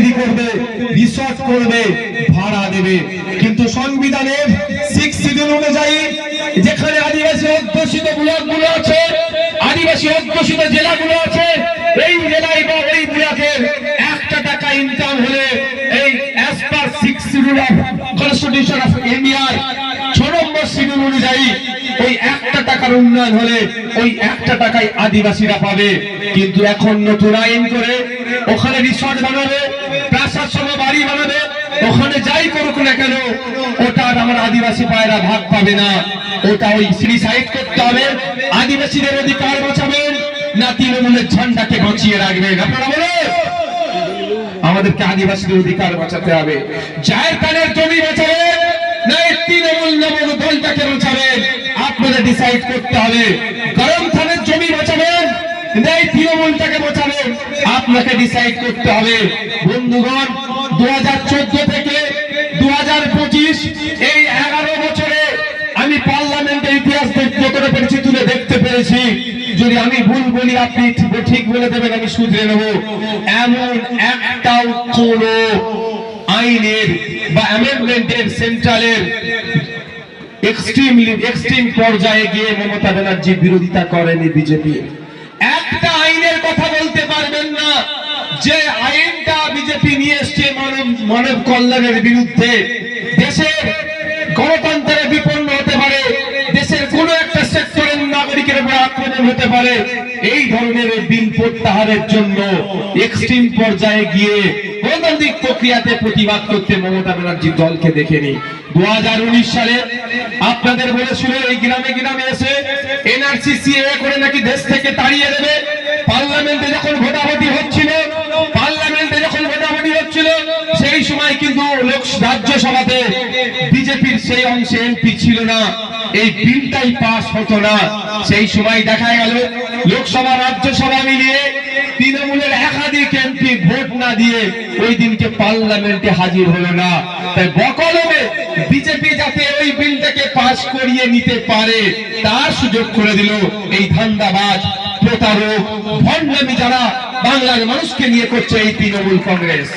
তৈরি করবে রিসর্ট করবে, ভাড়া দেবে। কিন্তু সংবিধানের সিক্স শিডিউল অনুযায়ী যেখানে আদিবাসী অধ্যুষিত ব্লকগুলো আছে, আদিবাসী অধ্যুষিত জেলাগুলো আছে, এই জেলায় বা এই ব্লকের একটা টাকা ইনকাম হলে এই as per six schedule of constitution of ইন্ডিয়ার ছ নম্বর শিডিউল অনুযায়ী ওই একটা টাকার উন্নয়ন হলে ওই একটা টাকাই আদিবাসীরা পাবে। কিন্তু এখন নতুন আইন করে ওখানে রিসর্ট বানাবে, প্রাসাদ সহ বাড়ি বানাবে, ওখানে যাই করুক না কেন, ওটা আর আমার আদিবাসী পায়রা ভাগ পাবে না। ওটা ওই সিডিসাইড করতে হবে, আদিবাসীদের অধিকার বাঁচাবেন, না তৃণমূলের ঝান্ডাকে বাঁচিয়ে রাখবেন। আপনারা বলেন, আমাদেরকে আদিবাসীদের অধিকার বাঁচাতে হবে। জায়ের খানের জমি বাঁচাবেন, না তৃণমূল নামক দলটাকে বাঁচাবেন। ডিসাইড করতে হবে। গরম থানের জমি বাঁচাবেন না এই তৃণমূলটাকে বাঁচাবেন, আপনাকে ডিসাইড করতে হবে। বন্ধুগণ দু থেকে দু এই এগারো বছরে আমি পার্লামেন্টের ইতিহাস দেখতে করে পেরেছি তুলে দেখতে পেরেছি। যদি আমি ভুল বলি, আপনি ঠিক বলে দেবেন, আমি শুধরে নেব। এমন একটাও কোন আইনের বা অ্যামেন্ডমেন্টের সেন্ট্রালের এক্সট্রিম এক্সট্রিম একটা বিপন্ন হতে পারে, দেশের কোন একটা সেক্টরের নাগরিকের উপর আক্রমণ হতে পারে, এই ধরনের বিল প্রত্যাহারের জন্য এক্সট্রিম পর্যায়ে গিয়ে গণতান্ত্রিক প্রক্রিয়াতে প্রতিবাদ করতে মমতা ব্যানার্জি দলকে দেখেনি। দু সালে আপনাদের বলেছিল, এই গ্রামে গ্রামে এসে এনআরসি সিএ করে নাকি দেশ থেকে তাড়িয়ে দেবে। পার্লামেন্টে যখন ভোটাভুটি হচ্ছিল, পার্লামেন্টে যখন ভোটাভুটি হচ্ছিল, সেই সময় কিন্তু লোক রাজ্যসভাতে বিজেপির সেই অংশে এমপি ছিল না। এই বিলটাই পাস হতো না। সেই সময় দেখা গেল, লোকসভা, রাজ্যসভা মিলিয়ে এমপি ভোট না দিয়ে ওই দিনকে পার্লামেন্টে হাজির হলো না। তাই বকলমে বিজেপি যাতে ওই বিলটাকে পাস করিয়ে নিতে পারে, তার সুযোগ করে দিল এই ধান্দাবাজ প্রতারক, ভণ্ডামি যারা বাংলার মানুষকে নিয়ে করছে এই তৃণমূল কংগ্রেস।